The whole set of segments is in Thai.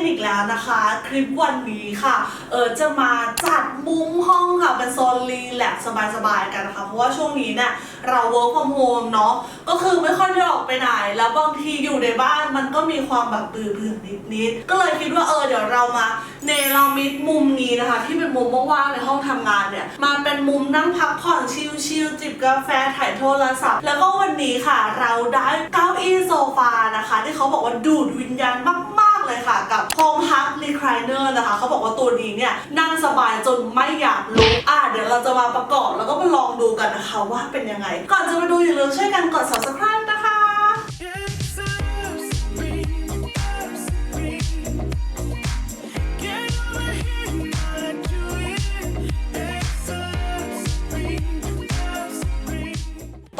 นอีกแล้วนะคะ คลิปวันนี้ค่ะ เออจะมาจัดมุ้งห้องค่ะ เป็นโซนรีแลกสบายๆกันนะคะเพราะว่าช่วงนี้เนี่ยเรา work from home เนาะก็คือไม่ค่อยได้ออกไปไหน แล้วบางทีอยู่ในบ้านมันก็มีความแบบเบื่อๆนิดๆก็เลยคิดว่าเออเดี๋ยวเรามาเนรมิตมุมนี้นะคะ ที่เป็นมุมว่างๆในห้องทำงานเนี่ยมาเป็นมุมนั่งพักผ่อนชิลๆจิบกาแฟถ่ายโทรศัพท์ แล้วก็วันนี้ค่ะ เราได้เก้าอี้โซฟานะคะ ที่เขาบอกว่าดูดวิญญาณมาก เลยค่ะ กับ Home Hub Recliner นะคะ เขาบอกว่าตัวนี้เนี่ยนั่งสบายจนไม่อยากลุกอะเดี๋ยวเราจะมาประกอบแล้วก็มาลองดูกันนะคะว่าเป็นยังไง ก่อนจะมาดูอย่าลืมช่วยกันกด subscribe นะคะ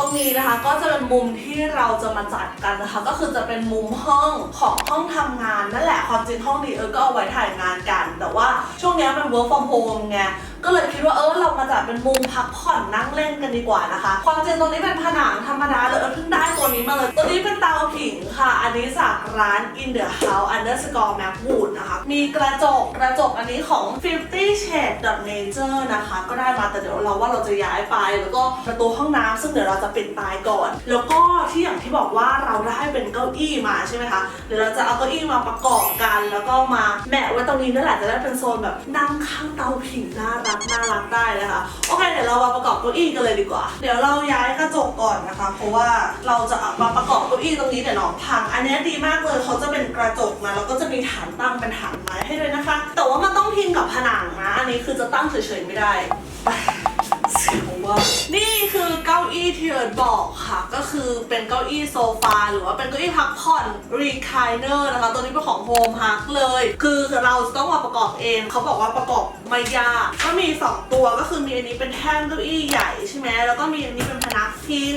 ตรงนี้นะคะก็จะเป็นมุมที่เราจะมาจัดกันนะคะ ก็คือจะเป็นมุมห้องของห้องทำงานนั่นแหละความจริงห้องนี้เออก็เอาไว้ถ่ายงานกัน แต่ว่าช่วงนี้มัน work from home ไงก็เลยคิดว่าเออเรามาจัดเป็นมุมพักผ่อนนั่งเล่นกันดีกว่านะคะ ความจริงตรงนี้เป็นผนังธรรมดาเลยเออเพิ่งได้ตัวนี้มาเลยตัวนี้เป็นตา ค่ะ อันนี้จากร้าน In the House underscore Macwood นะคะ มีกระจกกระจกอันนี้ของ 50 Shades Nature นะคะ ก็ได้มาแต่เดี๋ยวเราว่าเราจะย้ายไป แล้วก็ประตูห้องน้ำซึ่งเดี๋ยวเราจะปิดตายก่อน แล้วก็ที่อย่างที่บอกว่าเราได้เป็นเก้าอี้มาใช่ไหมคะเดี๋ยวเราจะเอาเก้าอี้มาประกอบกัน แล้วก็มาแหมะไว้ตรงนี้นั่นแหละจะได้เป็นโซนแบบนั่งข้างเตาผิงน่ารักน่ารักได้นะคะโอเคเดี๋ยวเรามาประกอบเก้าอี้กันเลยดีกว่า เดี๋ยวเราย้ายกระจกก่อนนะคะ เพราะว่าเราจะเอามาประกอบเก้าอี้ตรงนี้เดี๋ยวน้องพง อันนี้ดีมากเลยเขาจะเป็นกระจกนะแล้วก็จะมีฐานตั้งเป็นฐานไม้ให้ด้วยนะคะ แต่ว่ามันต้องพิงกับผนังนะอันนี้คือจะตั้งเฉยๆไม่ได้เสียงว่านี่คือเก้าอี้ที่เอิร์ดบอกค่ะ ก็คือเป็นเก้าอี้โซฟาหรือว่าเป็นเก้าอี้พักผ่อน recliner นะคะ ตัวนี้เป็นของ Home Hug เลย คือเราจะต้องมาประกอบเอง เขาบอกว่าประกอบไม่ยาก ก็มี 2 ตัวก็คือมีอันนี้เป็นแท่งเก้าอี้ใหญ่ใช่ไหมแล้วก็มีอันนี้เป็นพนักพิง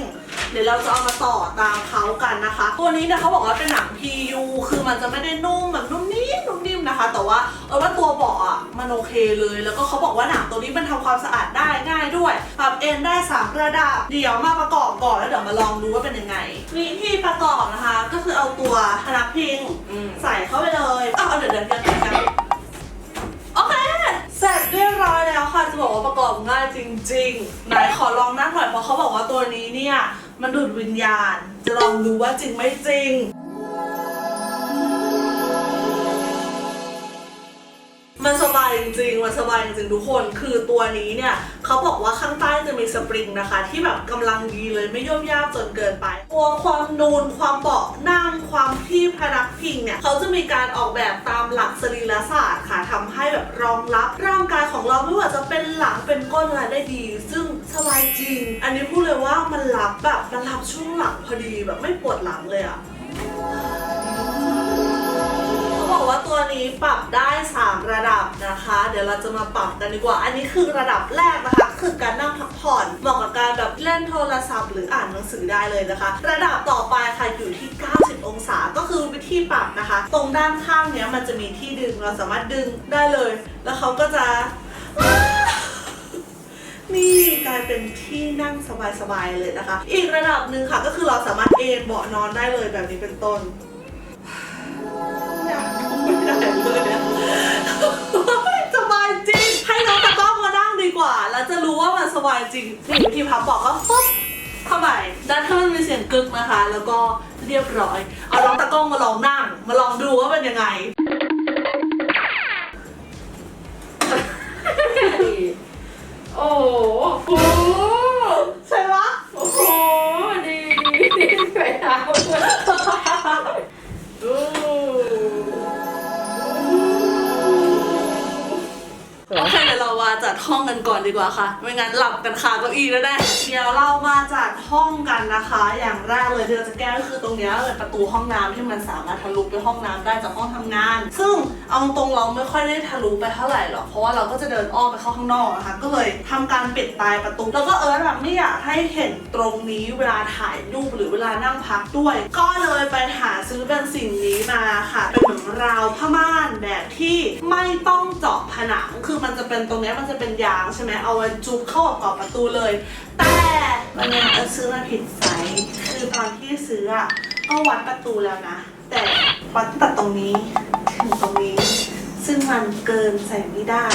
เดี๋ยวเราจะเอามาต่อตามเขากันนะคะ ตัวนี้เนี่ยเขาบอกว่าเป็นหนัง PU คือมันจะไม่ได้นุ่มแบบนุ่มนิ่มนุ่มนิ่มนะคะ แต่ว่าเออว่าตัวเบาะอะมันโอเคเลย แล้วก็เขาบอกว่าหนังตัวนี้มันทำความสะอาดได้ง่ายด้วยปรับเอนได้สามระดับเดี๋ยวมาประกอบก่อนแล้วเดี๋ยวมาลองดูว่าเป็นยังไงวิธีประกอบนะคะ ก็คือเอาตัวพนักพิงใส่เข้าไป จะบอกว่าประกอบง่ายจริงๆ ไหนขอลองนั่งหน่อยเพราะเขาบอกว่าตัวนี้เนี่ยมันดูดวิญญาณ จะลองดูว่าจริงไม่จริง มันสบายจริงๆ มันสบายจริงๆทุกคน คือตัวนี้เนี่ย เขาบอกว่าข้างใต้จะมีสปริงนะคะ ที่แบบกำลังดีเลยไม่ย่มยากจนเกินไป ตัวความนูนความเบาะนั่งความที่พนักพิงเนี่ยเขาจะมีการออกแบบตามหลักสรีรศาสตร์ค่ะทำให้แบบรองรับร่างกายของเราไม่ว่าจะเป็นหลังเป็นก้นอะไรได้ดี ซึ่งสบายจริง อันนี้พูดเลยว่ามันรับแบบมันรับช่วงหลังพอดีแบบไม่ปวดหลังเลยอะ บอกว่าตัวนี้ปรับได้ 3 ระดับนะคะ เดี๋ยวเราจะมาปรับกันดีกว่า อันนี้คือระดับแรกนะคะ คือการนั่งพักผ่อนเหมาะกับการแบบเล่นโทรศัพท์ หรืออ่านหนังสือได้เลยนะคะ ระดับต่อไปค่ะอยู่ที่ 90 องศาก็คือวิธีปรับนะคะ ตรงด้านข้างเนี้ยมันจะมีที่ดึงเราสามารถดึงได้เลย แล้วเขาก็จะนี่กลายเป็นที่นั่งสบายๆเลยนะคะ อีกระดับหนึ่งค่ะก็คือเราสามารถเอนเบาะนอนได้เลยแบบนี้เป็นต้น ไม่ได้เลยอะสบายจริง ให้น้องตะก้องมานั่งดีกว่า แล้วจะรู้ว่ามันสบายจริงนี่วิธีพับบอกก็ปุ๊บเข้าไปด้านถ้ามันมีเสียงกึกนะคะ แล้วก็เรียบร้อย เอาน้องตะกล้องมาลองนั่ง มาลองดูว่าเป็นยังไง จัดห้องกันก่อนดีกว่าค่ะ ไม่งั้นหลับกันคาเก้าอี้แล้วแน่เดี๋ยวเรามาจัดห้องกันนะคะ อย่างแรกเลยที่เราจะแก้ก็คือตรงนี้ยเลยประตูห้องน้ำที่มันสามารถทะลุไปห้องน้ำได้จากห้องทำงาน ซึ่งเอาตรงเราไม่ค่อยได้ทะลุไปเท่าไหร่หรอกเพราะว่าเราก็จะเดินอ้อมไปเข้าข้างนอกนะคะ ก็เลยทำการปิดตายประตู แล้วก็เออแบบไม่อยากให้เห็นตรงนี้เวลาถ่ายรูปหรือเวลานั่งพักด้วย ก็เลยไปหาซื้อเป็นสิ่งนี้มาค่ะเป็นเหมือนราวผ้าม่านแบบที่ไม่ต้องเจาะผนังคือมันจะเป็นตรงนี้มันจะเป็น็นยางใช่ไหมเอาไว้จุบเข้ากับกรอบประตูเลย แต่มันยังเออซื้อมาผิดไซส์คือตอนที่ซื้ออะก็วัดประตูแล้วนะ แต่วัดตั้งแต่ตรงนี้ถึงตรงนี้ ซึ่งมันเกินใส่ไม่ได้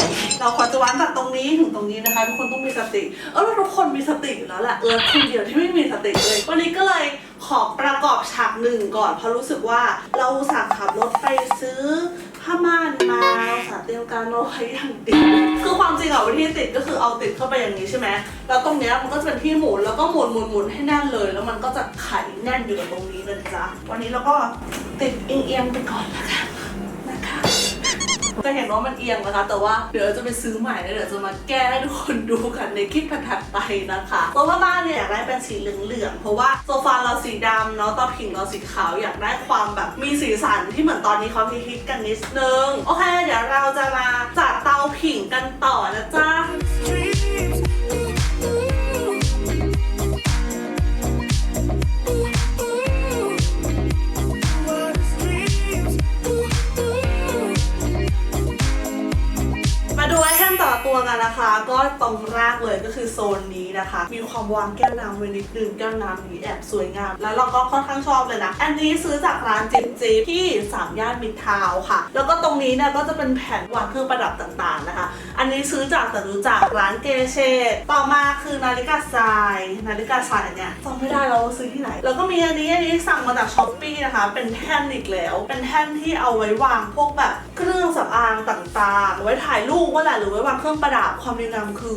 เราควรจะวางจากตรงนี้ถึงตรงนี้นะคะทุกคนต้องมีสติเออทุกคนมีสติอยู่แล้วแหละเออคนเดียวที่ไม่มีสติเลย วันนี้ก็เลยขอประกอบฉากหนึ่งก่อนเพราะรู้สึกว่าเราสั่งขับรถไปซื้อ ผ้าม่านมาอุตสาเตรียมการเอาไว้อย่างดีคือความจริงอะวิธีติดก็คือเอาติดเข้าไปอย่างนี้ใช่ไหมแล้วตรงเนี้ยมันก็จะเป็นที่หมุนแล้วก็หมุนหมุนหมุนให้แน่นเลย แล้วมันก็จะไขแน่นอยู่กับตรงนี้นะจ๊ะวันนี้เราก็ติดเอียงๆไปก่อนละกันนะคะ จะเห็นว่ามันเอียงนะคะ แต่ว่าเดี๋ยวจะไปซื้อใหม่แล้วเดี๋ยวจะมาแก้ให้ทุกคนดูกันในคลิปถัดไปนะคะเพราะว่าบ้านเนี่ยอยากได้เป็นสีเหลืองๆเพราะว่าโซฟาเราสีดำเนาะตอผิงเราสีขาวอยากได้ความแบบมีสีสันที่เหมือนตอนนี้เขาฮิตกันนิดนึงโอเค เดี๋ยวเราจะมาจัดเตาผิงกันต่อนะจ๊ะ นะคะก็ตรงแรกเลยก็คือโซนนี้นะคะ มีความวางแก้วน้ำไว้นิดนึงแก้วน้ำนี้แอบสวยงาม แล้วเราก็ค่อนข้างชอบเลยนะ อันนี้ซื้อจากร้านจิบจิบที่สามย่านมิตรทาวน์ค่ะ แล้วก็ตรงนี้เนี่ยก็จะเป็นแผ่นวางเครื่องประดับต่างๆนะคะ อันนี้ซื้อจากแต่รู้จักร้านเกเชตต่อมาคือนาฬิกาทรายนาฬิกาทรายเนี่ยจำไม่ได้แล้วว่าซื้อที่ไหน แล้วก็มีอันนี้อันนี้สั่งมาจากช้อปปี้นะคะ เป็นแท่นอีกแล้ว เป็นแท่นที่เอาไว้วางพวกแบบเครื่องสำอางต่างๆ ไว้ถ่ายรูปว่าแหละหรือไว้วางเครื่องประดับความในนามคือ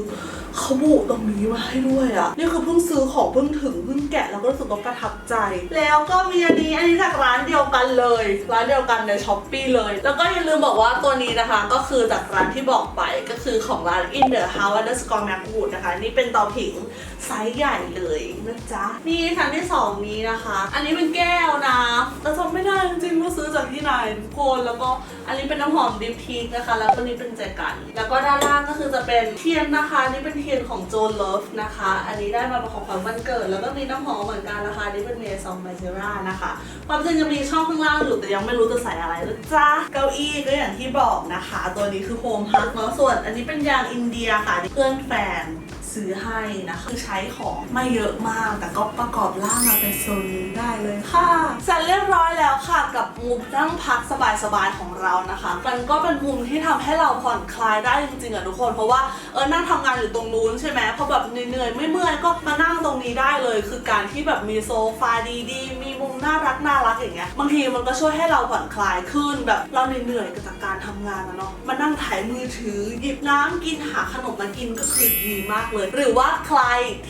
เขาบุตรงนี้มาให้ด้วยอะนี่คือเพิ่งซื้อของเพิ่งถึงเพิ่งแกะแล้วก็รู้สึกว่าประทับใจ แล้วก็มีอันนี้อันนี้จากร้านเดียวกันเลย ร้านเดียวกันในช้อปปี้เลย แล้วก็อย่าลืมบอกว่าตัวนี้นะคะ ก็คือจากร้านที่บอกไปก็คือของร้าน In the House Underscore Macwood นะคะ นี่เป็นเตาผิง ไซส์ใหญ่เลยนะจ๊ะ นี่ชั้นที่สองนี้นะคะ อันนี้เป็นแก้วนะแต่จำไม่ได้จริงๆว่าซื้อจากที่ไหนทุกคนแล้วก็อันนี้เป็นน้ำหอมดิฟทีกนะคะ แล้วก็นี้เป็นแจกัน แล้วก็ด้านล่างก็คือจะเป็นเทียนนะคะนี่เป็นเทียนของโจนเลิฟนะคะ อันนี้ได้มาเป็นของขวัญวันเกิด แล้วก็มีน้ำหอมเหมือนกันนะคะนี่เป็นเมซองไมเซรานะคะ ความจริงจะมีช่องข้างล่างอยู่แต่ยังไม่รู้จะใส่อะไรนะจ๊ะเก้าอี้ก็อย่างที่บอกนะคะ ตัวนี้คือโฮมฮักเนาะส่วน อันนี้เป็นยางอินเดียค่ะเพื่อนแฟน ซื้อให้นะคะคือใช้ของไม่เยอะมาก แต่ก็ประกอบร่างมาเป็นโซนนี้ได้เลยค่ะเสร็จเรียบร้อยแล้วค่ะกับมุมนั่งพักสบายๆของเรานะคะ มันก็เป็นมุมที่ทำให้เราผ่อนคลายได้จริงๆอะทุกคน เพราะว่าเออนั่งทำงานอยู่ตรงนู้นใช่ไหมพอแบบเหนื่อยๆไม่เมื่อยก็มานั่งตรงนี้ได้เลย คือการที่แบบมีโซฟาดีๆ มีมุมน่ารักน่ารักอย่างเงี้ยบางทีมันก็ช่วยให้เราผ่อนคลายขึ้นแบบเราเหนื่อยๆกับกการทำงานนะเนาะมานั่งถ่ายมือถือหยิบน้ำกินหาขนมมากินก็คือดีมากเลยหรือว่าใคร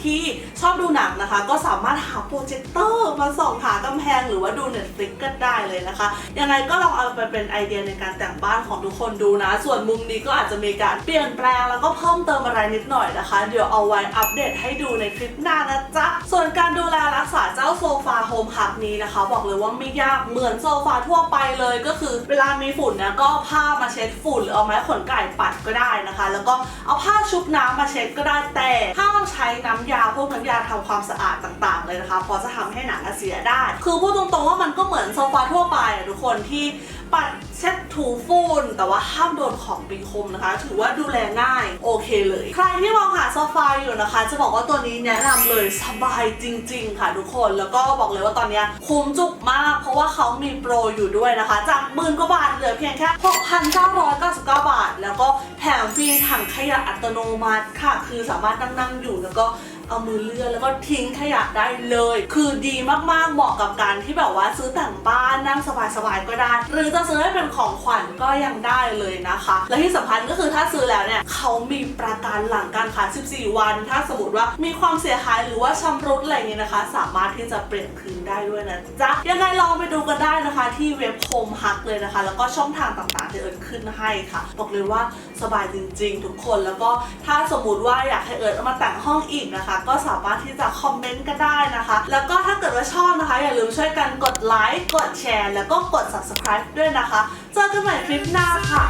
ที่ชอบดูหนังนะคะ ก็สามารถหาโปรเจคเตอร์มาส่องหากำแพงหรือว่าดู Netflix ก็ได้เลยนะคะ ยังไงก็ลองเอาไปเป็นไอเดียในการแต่งบ้านของทุกคนดูนะ ส่วนมุมนี้ก็อาจจะมีการเปลี่ยนแปลงแล้วก็เพิ่มเติมอะไรนิดหน่อยนะคะ เดี๋ยวเอาไว้อัปเดตให้ดูในคลิปหน้านะจ๊ะ ส่วนการดูแลรักษาเจ้าโซฟาโฮมฮับนี้นะคะ บอกเลยว่าไม่ยากเหมือนโซฟาทั่วไปเลยก็คือ เวลามีฝุ่นนี่ยก็ผ้ามาเช็ดฝุ่นหรือเอาไม้ขนไก่ปัดก็ได้นะคะ แล้วก็เอาผ้าชุบน้ำมาเช็ดก็ได้แต่ห้ามใช้น้ำยาพวกน้ำยาทำความสะอาดต่างๆเลยนะคะเพราะจะทำให้หนังเสียได้ คือพูดตรงๆว่ามันก็เหมือนโซฟาทั่วไปอะทุกคนที่ ปัดเช็ดถูฝุ่นแต่ว่าห้ามโดนของปีคมนะคะ ถือว่าดูแลง่ายโอเคเลย ใครที่มองหาโซฟาอยู่นะคะ จะบอกว่าตัวนี้แนะนำเลยสบายจริง ๆ ค่ะทุกคนแล้วก็บอกเลยว่าตอนเนี้ยคุ้มจุกมาก เพราะว่าเขามีโปรอยู่ด้วยนะคะ จากหมื่นกว่าบาทเหลือเพียงแค่ 6,999 บาท แล้วก็แถมฟรีถังขยะอัตโนมัติค่ะ คือสามารถนั่งๆอยู่แล้วก็ เอามือเลื่อนแล้วก็ทิ้งขยะได้เลย คือดีมากๆเหมาะกับการที่แบบว่าซื้อแต่งบ้านนั่งสบายๆก็ได้ หรือจะซื้อให้เป็นของขวัญก็ยังได้เลยนะคะ และที่สำคัญก็คือถ้าซื้อแล้วเนี่ยเขามีประกันหลังการขาย 14 วัน ถ้าสมมติว่ามีความเสียหายหรือว่าชำรุดอะไรเงี้ยนะคะ สามารถที่จะเปลี่ยนคืนได้ด้วยนะจ๊ะยังไงลอง ดูกันได้นะคะที่เว็บโฮมฮักเลยนะคะ แล้วก็ช่องทางต่างๆที่เอิร์ธขึ้นให้ค่ะบอกเลยว่าสบายจริง ๆ ทุกคนแล้วก็ถ้าสมมติว่าอยากให้เอิร์ธเอามาแต่งห้องอีกนะคะ ก็สามารถที่จะคอมเมนต์ก็ได้นะคะ แล้วก็ถ้าเกิดว่าชอบนะคะ อย่าลืมช่วยกันกดไลค์กดแชร์แล้วก็กด subscribe ด้วยนะคะ เจอกันใหม่คลิปหน้าค่ะ